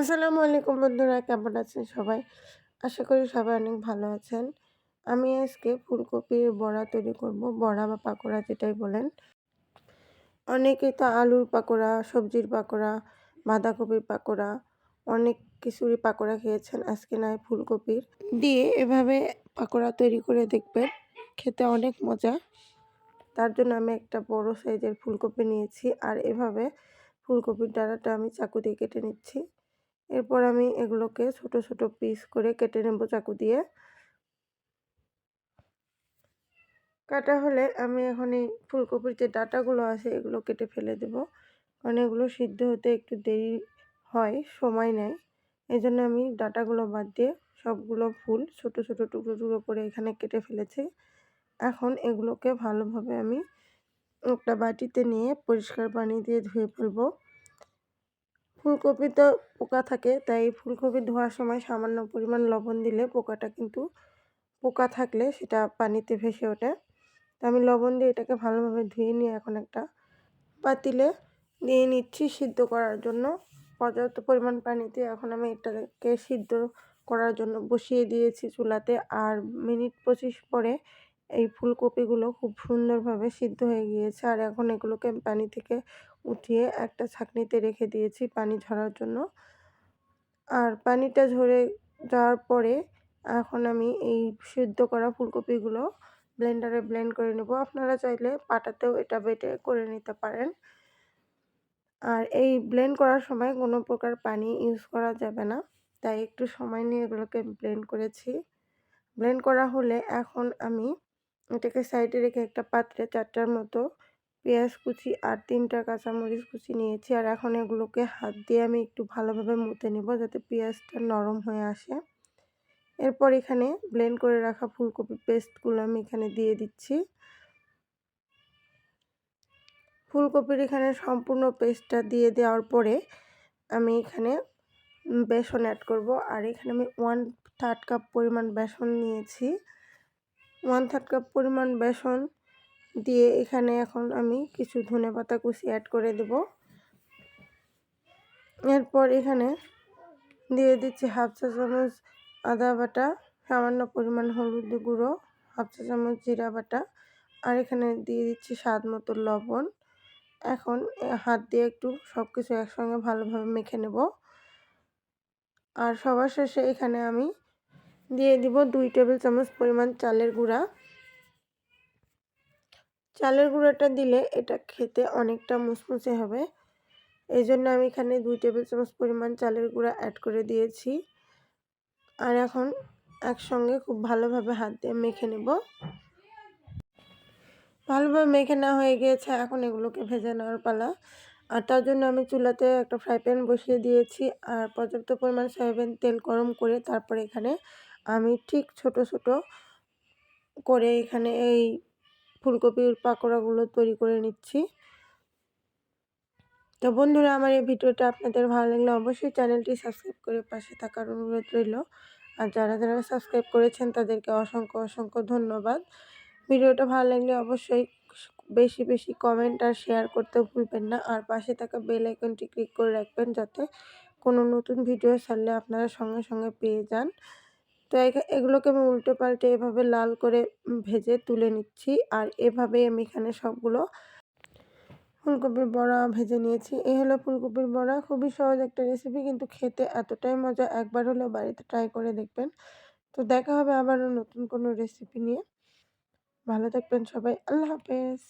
আসসালামু আলাইকুম বন্ধুরা, কেমন আছেন সবাই? আশা করি সবাই অনেক ভালো আছেন। আমি আজকে ফুলকপির বড়া তৈরি করব, বড়া বা পাকোড়া যেটাই বলেন। অনেকে তো আলুর পাকোড়া, সবজির পাকোড়া, বাঁধাকপির পাকোড়া, অনেক কিছুরই পাকোড়া খেয়েছেন, আজকে নয় ফুলকপির। দিয়ে এভাবে পাকোড়া তৈরি করে দেখবেন, খেতে অনেক মজা। তার জন্য আমি একটা বড় সাইজের ফুলকপি নিয়েছি, আর এভাবে ফুলকপির ডাঁটাটা আমি চাকু দিয়ে কেটে নিচ্ছি। এরপর আমি এগুলোকে ছোট ছোট পিস করে কেটে নেব চাকু দিয়ে। কাটা হলে আমি এখন এই ফুলকপির যে ডাটাগুলো আছে এগুলো কেটে ফেলে দেব। কারণ এগুলো সিদ্ধ হতে একটু দেরি হয়, সময় নেয়। এই জন্য আমি ডাটাগুলো বাদ দিয়ে সবগুলো ফুল ছোট ছোট টুকরো টুকরো করে এখানে কেটে ফেলেছি। এখন এগুলোকে ভালোভাবে আমি একটা বাটিতে নিয়ে পরিষ্কার পানি দিয়ে ধুয়ে ফেলব। ফুলকপিতে পোকা থাকে, তাই ফুলকপি ধোয়ার সময় সামান্য পরিমাণ লবণ দিলে পোকাটা কিন্তু পোকা থাকলে সেটা পানিতে ভেসে ওঠে। তো আমি লবণ দিয়ে এটাকে ভালোভাবে ধুয়ে নিয়ে এখন একটা পাতিলে দিয়ে নিচ্ছি সিদ্ধ করার জন্য। পর্যাপ্ত পরিমাণ পানিতে এখন আমি এটাকে সিদ্ধ করার জন্য বসিয়ে দিয়েছি চুলাতে। আর মিনিট পঁচিশ পরে এই ফুলকপিগুলো খুব সুন্দরভাবে সিদ্ধ হয়ে গিয়েছে। আর এখন এগুলোকে পানি থেকে উঠিয়ে একটা ছাঁকনিতে রেখে দিয়েছি পানি ঝরার জন্য। আর পানিটা ঝরে যাওয়ার পরে এখন আমি এই সিদ্ধ করা ফুলকপিগুলো ব্লেন্ডারে ব্লেন্ড করে নেব। আপনারা চাইলে পাটাতেও এটা বেটে করে নিতে পারেন। আর এই ব্লেন্ড করার সময় কোনো প্রকার পানি ইউজ করা যাবে না। তাই একটু সময় নিয়ে এগুলোকে ব্লেন্ড করেছি। ব্লেন্ড করা হলে এখন আমি এটাকে সাইডে রেখে একটা পাত্রে চারটার মতো পেঁয়াজ কুচি আর তিনটা কাঁচামরিচ কুচি নিয়েছি। আর এখন এগুলোকে হাত দিয়ে আমি একটু ভালোভাবে মুতে নেব যাতে পেঁয়াজটা নরম হয়ে আসে। এরপর এখানে ব্লেন্ড করে রাখা ফুলকপি পেস্টগুলো আমি এখানে দিয়ে দিচ্ছি। ফুলকপির এখানে সম্পূর্ণ পেস্টটা দিয়ে দেওয়ার পরে আমি এখানে বেসন অ্যাড করব। আর এখানে আমি ওয়ান থার্ড কাপ পরিমাণ বেসন নিয়েছি। ওয়ান থার্ড কাপ পরিমাণ বেসন দিয়ে এখানে এখন আমি কিছু ধনে পাতা কুচি অ্যাড করে দেব। এরপর এখানে দিয়ে দিচ্ছি হাফ চা চামচ আদা বাটা, সামান্য পরিমাণ হলুদ গুঁড়ো, হাফ চা চামচ জিরা বাটা, আর এখানে দিয়ে দিচ্ছি স্বাদ মতো লবণ। এখন হাত দিয়ে একটু সব কিছু একসঙ্গে ভালোভাবে মেখে নেব। আর সবার শেষে এখানে আমি দিয়ে দিব দুই টেবিল চামচ পরিমাণ চালের গুঁড়া। চালের গুঁড়োটা দিলে এটা খেতে অনেকটা মুসমুসে হবে। এই জন্য আমি এখানে দুই টেবিল চামচ পরিমাণ চালের গুঁড়া অ্যাড করে দিয়েছি। আর এখন একসঙ্গে খুব ভালোভাবে হাত দিয়ে মেখে নেব। ভালোভাবে মেখে নেওয়া হয়ে গিয়েছে, এখন এগুলোকে ভেজে নেওয়ার পালা। আর তার জন্য আমি চুলাতে একটা ফ্রাই প্যান বসিয়ে দিয়েছি। আর পর্যাপ্ত পরিমাণ সয়াবিন তেল গরম করে তারপরে এখানে আমি ঠিক ছোট ছোট করে এখানে এই ফুলকপির পাকোড়াগুলো তৈরি করে নিচ্ছি। তো বন্ধুরা, আমার এই ভিডিওটা আপনাদের ভালো লাগলে অবশ্যই চ্যানেলটি সাবস্ক্রাইব করে পাশে থাকার অনুরোধ রইল। আর যারা যারা সাবস্ক্রাইব করেছেন, তাদেরকে অসংখ্য অসংখ্য ধন্যবাদ। ভিডিওটা ভালো লাগলে অবশ্যই বেশি বেশি কমেন্ট আর শেয়ার করতে ভুলবেন না। আর পাশে থাকা বেল আইকনটি ক্লিক করে রাখবেন যাতে কোনো নতুন ভিডিও ছাড়লে আপনারা সঙ্গে সঙ্গে পেয়ে যান। তো এগুলোকে আমি উল্টে পাল্টে এভাবে লাল করে ভেজে তুলে নিচ্ছি। আর এভাবেই আমি এখানে সবগুলো ফুলকপির বড়া ভেজে নিয়েছি। এই হলো ফুলকপির বড়া। খুবই সহজ একটা রেসিপি কিন্তু খেতে এতটাই মজা। একবার হলেও বাড়িতে ট্রাই করে দেখবেন। তো দেখা হবে আবারও নতুন কোনো রেসিপি নিয়ে। ভালো থাকবেন সবাই। আল্লাহ হাফেজ।